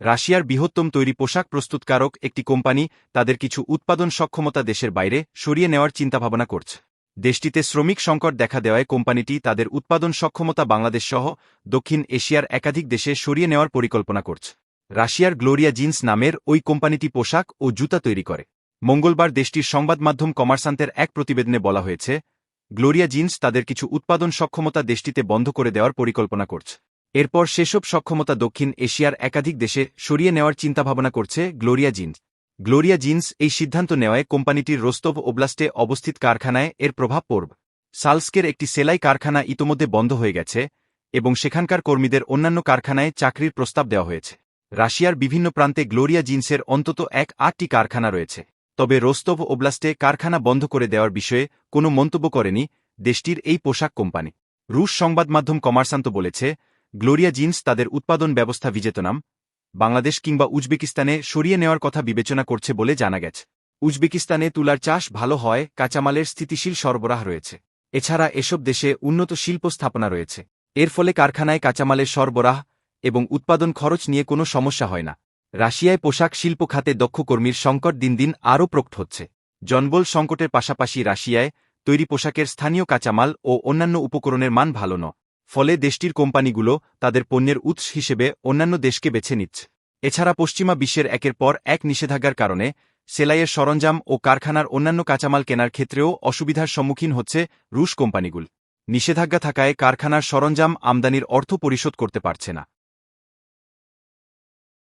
রাশিয়ার বৃহত্তম তৈরি পোশাক প্রস্তুতকারক একটি কোম্পানি তাদের কিছু উৎপাদন সক্ষমতা দেশের বাইরে সরিয়ে নেওয়ার চিন্তাভাবনা করছে। দেশটিতে শ্রমিক সংকট দেখা দেওয়ায় কোম্পানিটি তাদের উৎপাদন সক্ষমতা বাংলাদেশ সহ দক্ষিণ এশিয়ার একাধিক দেশে সরিয়ে নেওয়ার পরিকল্পনা করছে। রাশিয়ার গ্লোরিয়া জিন্স নামের ওই কোম্পানিটি পোশাক ও জুতা তৈরি করে। মঙ্গলবার দেশটির সংবাদ মাধ্যম কমার্সান্তের এক প্রতিবেদনে বলা হয়েছে, গ্লোরিয়া জিন্স তাদের কিছু উৎপাদন সক্ষমতা দেশটিতে বন্ধ করে দেওয়ার পরিকল্পনা করছে। এরপর সেসব সক্ষমতা দক্ষিণ এশিয়ার একাধিক দেশে সরিয়ে নেওয়ার চিন্তাভাবনা করছে গ্লোরিয়া জিন্স। গ্লোরিয়া জিন্স এই সিদ্ধান্ত নেওয়ায় কোম্পানিটির রোস্তভ ওব্লাস্টে অবস্থিত কারখানায় এর প্রভাব পড়বে। সালস্কের একটি সেলাই কারখানা ইতোমধ্যে বন্ধ হয়ে গেছে এবং সেখানকার কর্মীদের অন্যান্য কারখানায় চাকরির প্রস্তাব দেওয়া হয়েছে। রাশিয়ার বিভিন্ন প্রান্তে গ্লোরিয়া জিন্সের অন্তত এক আটটি কারখানা রয়েছে। তবে রোস্তভ ওব্লাস্টে কারখানা বন্ধ করে দেওয়ার বিষয়ে কোনো মন্তব্য করেনি দেশটির এই পোশাক কোম্পানি। রুশ সংবাদ মাধ্যম কমার্সান্ত বলেছে গ্লোরিয়া জিন্স তাদের উৎপাদন ব্যবস্থা ভিজেতনাম, বাংলাদেশ কিংবা উজবেকিস্তানে সরিয়ে নেওয়ার কথা বিবেচনা করছে বলে জানা গেছে। উজবেকিস্তানে তুলার চাষ ভালো হয়, কাঁচামালের স্থিতিশীল সরবরাহ রয়েছে। এছাড়া এসব দেশে উন্নত শিল্প স্থাপনা রয়েছে। এর ফলে কারখানায় কাঁচামালের সরবরাহ এবং উৎপাদন খরচ নিয়ে কোনো সমস্যা হয় না। রাশিয়ায় পোশাক শিল্প খাতে দক্ষ কর্মীর সংকট দিন দিন আরও প্রকট হচ্ছে। জনবল সংকটের পাশাপাশি রাশিয়ায় তৈরি পোশাকের স্থানীয় কাঁচামাল ও অন্যান্য উপকরণের মান ভালো ন ফলে দেশটির কোম্পানিগুলো তাদের পণ্যের উৎস হিসেবে অন্যান্য দেশকে বেছে নিচ্ছে। এছাড়া পশ্চিমা বিশ্বের একের পর এক নিষেধাজ্ঞার কারণে সেলাইয়ের সরঞ্জাম ও কারখানার অন্যান্য কাঁচামাল কেনার ক্ষেত্রেও অসুবিধার সম্মুখীন হচ্ছে রুশ কোম্পানিগুলো। নিষেধাজ্ঞা থাকায় কারখানার সরঞ্জাম আমদানির অর্থ পরিশোধ করতে পারছে না।